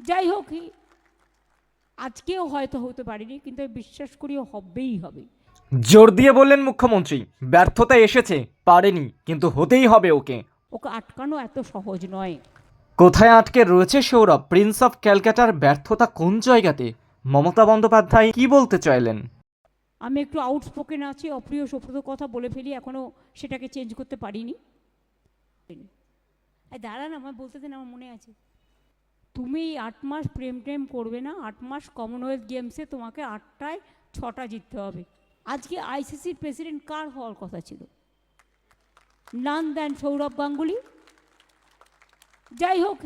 যাই হোক আজকেও হয়তো হতে পারিনি কিন্তু বিশ্বাস করিও হবেই হবে। জোর দিয়ে বললেন মুখ্যমন্ত্রী ব্যর্থতা এসেছে পারেনি কিন্তু হতেই হবে ওকে। ওকে আটকানো এত সহজ নয়। কোথায় আটকে রয়েছে সৌরভ? প্রিন্স অফ ক্যালকাটার ব্যর্থতা কোন জায়গাতে? মমতা বন্দ্যোপাধ্যায় কি বলতে চাইলেন? আমি একটু আউটস্পোকেন আছি অপ্রিয় সপ্রত কথা বলে ফেলি এখনও সেটাকে চেঞ্জ করতে পারিনি। দাঁড়ান আমার বলতে দেন আমার মনে আছে। তুমি আট মাস প্রেম টেম করবে না, আট মাস কমনওয়েলথ গেমসে তোমাকে আটটায় ছটা জিততে হবে। আজকে আইসিসির প্রেসিডেন্ট কার হওয়ার কথা ছিল? নান দেন সৌরভ গাঙ্গুলি। যাই হোক,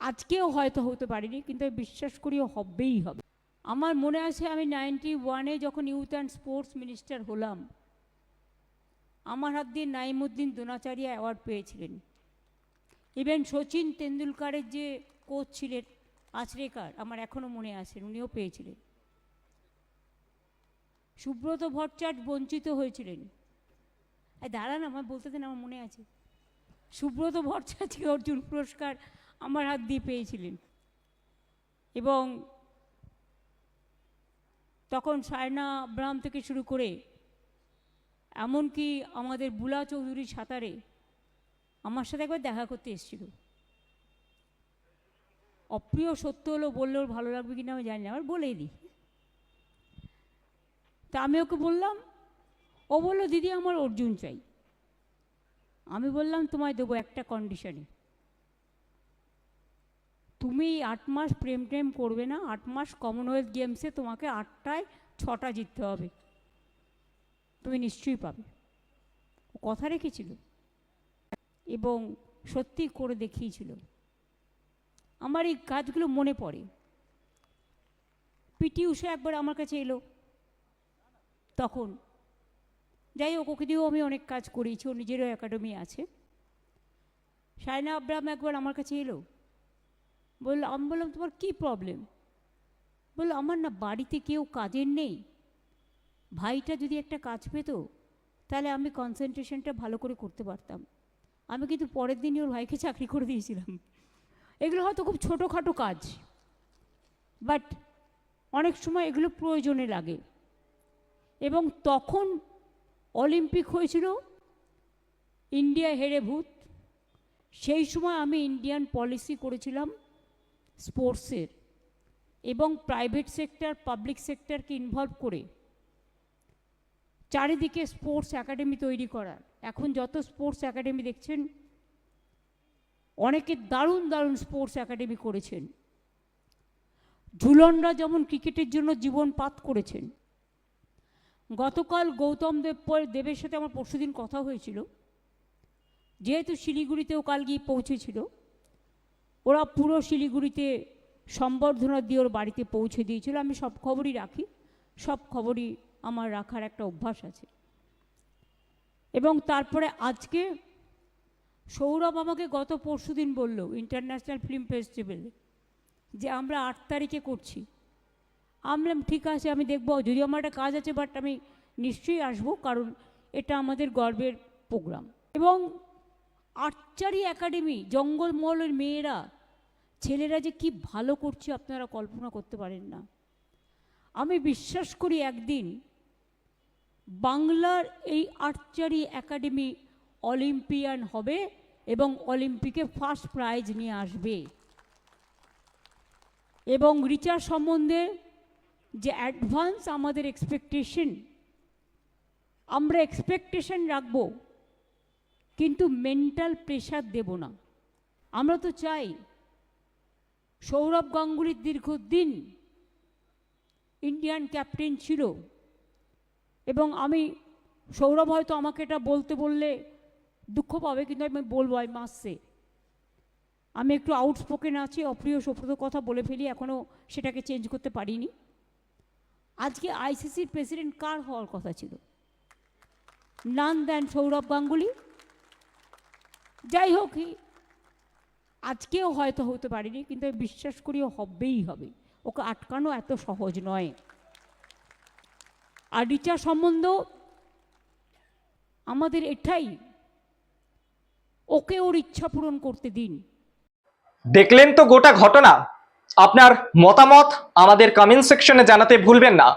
আজকেও হয়তো হতে পারিনি, কিন্তু আমি বিশ্বাস করিও হবেই হবে। আমার মনে আছে আমি নাইনটি ওয়ানে যখন ইউথ অ্যান্ড স্পোর্টস মিনিস্টার হলাম, আমার হাত দিয়ে নাইমুদ্দিন দোনাচারিয়া অ্যাওয়ার্ড পেয়েছিলেন। ইভেন সচিন তেন্ডুলকারের যে কোচ ছিলেন আচরেকার আমার এখনও মনে আছে, উনিও পেয়েছিলেন। সুব্রত ভট্টাচার্য বঞ্চিত হয়েছিলেন। দাঁড়ান, আমার বলতে দেন, আমার মনে আছে। সুব্রত ভট্টাচার্যকে অর্জুন পুরস্কার আমার হাত দিয়ে পেয়েছিলেন। এবং তখন সায়না আব্রাহাম থেকে শুরু করে, এমনকি আমাদের বুলা চৌধুরী সাঁতারে আমার সাথে একবার দেখা করতে এসেছিল। অপ্রিয় সত্য হলো বললে ওর ভালো লাগবে কিনা আমি জানি না, আমার বলেই দিই। তা আমি ওকে বললাম, ও বলল, দিদি, আমার অর্জুন চাই। আমি বললাম, তোমায় দেবো একটা কন্ডিশনে তুমি আট মাস প্রেম টেম করবে না, আট মাস কমনওয়েলথ গেমসে তোমাকে আটটায় ছটা জিততে হবে। তুমি নিশ্চয়ই পাবে। কথা রেখেছিল। এবং সত্যি করে দেখিয়েছিল। আমার এই কাজগুলো মনে পড়ে। পিটি উষা একবার আমার কাছে এলো। তখন। যাই হোক, ওকে দিয়েও আমি অনেক কাজ করিয়েছি ও নিজেরও একাডেমি আছে। সায়না আব্রাম একবার আমার কাছে এলো। বলল, আমি বললাম, তোমার কী প্রবলেম বলল, আমার না বাড়িতে কেউ কাজের নেই। ভাইটা যদি একটা কাজ পেত, তাহলে আমি কনসেন্ট্রেশনটা ভালো করে করতে পারতাম। আমি কিন্তু পরের দিনই ওর ভাইকে চাকরি করে দিয়েছিলাম। এগুলো হয়তো খুব ছোটোখাটো কাজ বাট অনেক সময় এগুলো প্রয়োজনে লাগে। এবং তখন অলিম্পিক হয়েছিল, ইন্ডিয়া হেরে ভূত। সেই সময় আমি ইন্ডিয়ান পলিসি করেছিলাম স্পোর্টসের এবং প্রাইভেট সেক্টর, পাবলিক সেক্টরকে ইনভলভ করে চারিদিকে স্পোর্টস একাডেমি তৈরি করার। এখন যত স্পোর্টস একাডেমি দেখছেন, অনেকে দারুণ দারুণ স্পোর্টস একাডেমি করেছেন। ঝুলনরা যেমন ক্রিকেটের জন্য জীবন পাত করেছেন। গতকাল গৌতম দেব দেবের সাথে আমার পরশুদিন কথা হয়েছিল। যেহেতু শিলিগুড়িতেও কাল গিয়ে পৌঁছেছিল, ওরা পুরো শিলিগুড়িতে সম্বর্ধনা দিয়ে ওর বাড়িতে পৌঁছে দিয়েছিল। আমি সব খবরই রাখি, সব খবরই আমার রাখার একটা অভ্যাস আছে। এবং তারপরে আজকে সৌরভ আমাকে গত পরশুদিন বলল ইন্টারন্যাশনাল ফিল্ম ফেস্টিভ্যালে যে আমরা আট তারিখে করছি। আমি বললাম, ঠিক আছে, আমি দেখব। যদি আমার একটা কাজ আছে বাট আমি নিশ্চয়ই আসব, কারণ এটা আমাদের গর্বের প্রোগ্রাম এবং আর্চারি একাডেমি, জঙ্গলমহলের মেয়েরা, ছেলেরা যে কি ভালো করছে, আপনারা কল্পনা করতে পারেন না। আমি বিশ্বাস করি একদিন বাংলার এই আর্চারি একাডেমি অলিম্পিয়ান হবে এবং অলিম্পিকে ফার্স্ট প্রাইজ নিয়ে আসবে। এবং রিচার সম্বন্ধে যে অ্যাডভান্স আমাদের এক্সপেকটেশন আমরা এক্সপেকটেশন রাখব, কিন্তু মেন্টাল প্রেশার দেব না। আমরা তো চাই সৌরভ গাঙ্গুলির দীর্ঘদিন ইন্ডিয়ান ক্যাপ্টেন ছিল। এবং আমি, সৌরভ হয়তো আমাকে এটা বলতে বললে দুঃখ পাবে, কিন্তু আমি বলব আই মাসে আমি একটু আউটস্পোকেন আছি, অপ্রিয় সপ্রত কথা বলে ফেলি এখনও সেটাকে চেঞ্জ করতে পারিনি। আজকে আইসিসির প্রেসিডেন্ট কার হওয়ার কথা ছিল? নান দেন সৌরভ গাঙ্গুলি। যাই হোক আজকেও হয়তো হতে পারিনি, কিন্তু আমি বিশ্বাস করিও হবেই হবে। ওকে আটকানো এত সহজ নয়। আর রিচার সম্বন্ধ আমাদের এটাই। ওকে ওর ইচ্ছা পূরণ করতে দিন। দেখলেন তো গোটা ঘটনা? আপনার মতামত আমাদের কমেন্ট সেকশনে জানাতে ভুলবেন না।